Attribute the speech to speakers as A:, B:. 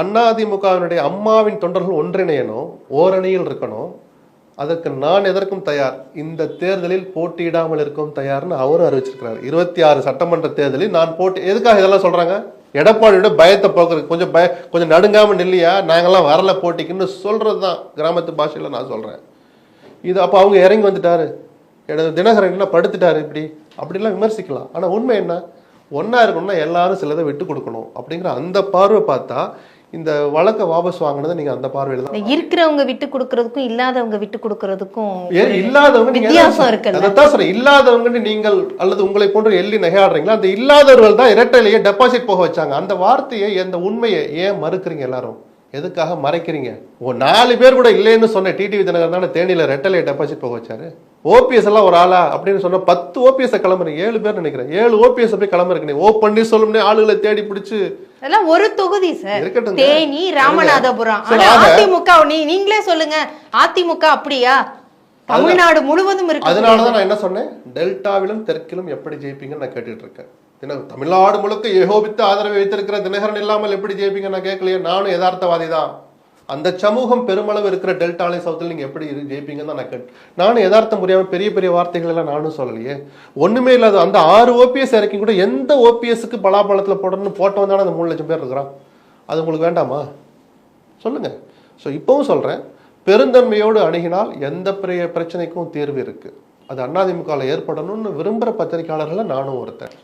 A: அதிமுகவினுடைய அம்மாவின் தொண்டர்கள் ஒன்றிணையணும் ஓரணியில் இருக்கணும். அதற்கு நான் எதற்கும் தயார்? இந்த தேர்தலில் போட்டியிடாமல் இருக்கும் தயார்னு அவரும் அறிவிச்சிருக்கிறார். இருபத்தி ஆறு சட்டமன்ற தேர்தலில் நான் போட்டி எதுக்காக இதெல்லாம் சொல்றாங்க? எடப்பாடியோட பயத்தை போக்குறது கொஞ்சம் பய கொஞ்சம் நடுங்காம நில்லையா? நாங்கெல்லாம் வரல போட்டிக்குன்னு சொல்றது தான் கிராமத்து பாஷையில் நான் சொல்றேன். இது அப்போ அவங்க இறங்கி வந்துட்டாரு. எனது தினகரன் என்ன படுத்துட்டாரு இப்படி? அப்படிலாம் விமர்சிக்கலாம். ஆனால் உண்மை என்ன? ஒன்றா இருக்கணும்னா எல்லாரும் சிலதை விட்டு கொடுக்கணும். அப்படிங்கிற அந்த பார்வை பார்த்தா இந்த வழக்கை வாபஸ் வாங்கினதை நீங்க அந்த பார்வையில தான்
B: இருக்கிறவங்க விட்டு கொடுக்கறதுக்கும் இல்லாதவங்க விட்டு கொடுக்கறதுக்கும்
A: இல்லாதவங்க
B: வித்தியாசம்
A: அதான்
B: இருக்குல்ல?
A: அதைத்தான் சொல்றேன். இல்லாதவங்கன்னு நீங்கள் அல்லது உங்களை போன்று எள்ளி நகையாடுறீங்களா? அந்த இல்லாதவர்கள் தான் இரட்டையிலேயே டெபாசிட் போக வச்சாங்க. அந்த வார்த்தையை அந்த உண்மையை ஏன் மறுக்கிறீங்க எல்லாரும்? எதுக்காக மறைக்கிறீங்க? ஓ நாலு பேர் கூட இல்லைன்னு சொன்ன டிடிவி தினகரன் தானே தேனியில ரெட்டலையை டெபாசிட் போக வச்சாரு? ஓபிஎஸ் எல்லாம் ஒரு ஆளா? அப்படின்னு சொன்ன பத்து ஓபிஎஸ் கிளம்புறீங்க. ஏழு பேர் நினைக்கிறேன். ஏழு ஓபிஎஸ் போய் கிளம்புறீங்க. ஓ பன்னீர்செல்வம்னே ஆளுகளை தேடி பிடிச்சு
B: அதெல்லாம் ஒரு தொகுதி சார். தேனி ராமநாதபுரம். அதிமுக நீங்களே சொல்லுங்க. அதிமுக அப்படியா? தமிழ்நாடு முழுவதும் இருக்கு
A: அதனாலதான் நான் என்ன சொன்னேன்? டெல்டாவிலும் தெற்கிலும் எப்படி ஜெயிப்பீங்கன்னு நான் கேட்டுட்டு இருக்கேன். தமிழ்நாடு முழுக்க ஏகோபித்து ஆதரவை வைத்திருக்கிற தினகரன் இல்லாமல் எப்படி ஜெயிப்பீங்க நான் கேட்கலையே. நானும் யதார்த்தவாதி தான் அந்த சமூகம் பெருமளவு இருக்கிற டெல்டாலை சவுத்தில் நீங்கள் எப்படி இரு- ஜெயிப்பீங்கன்னு தான் நான் கேட்டு நானும் யதார்த்தம் முடியாமல் பெரிய பெரிய வார்த்தைகள் எல்லாம் நானும் சொல்லலையே. ஒன்றுமே இல்லாத அந்த ஆறு ஓபிஎஸ் இறக்கி கூட எந்த ஓபிஎஸ்க்கு பலாபலத்தில் போடணும்னு போட்டவன் தானே அந்த மூணு லட்சம் பேர் இருக்கிறான். அது உங்களுக்கு வேண்டாமா? சொல்லுங்கள் ஸோ இப்போவும் சொல்கிறேன் பெருந்தன்மையோடு அணுகினால் எந்த பெரிய பிரச்சனைக்கும் தீர்வு இருக்குது அது அதிமுகவில் ஏற்படணும்னு விரும்புகிற பத்திரிகையாளர்களை நானும் ஒருத்தன்.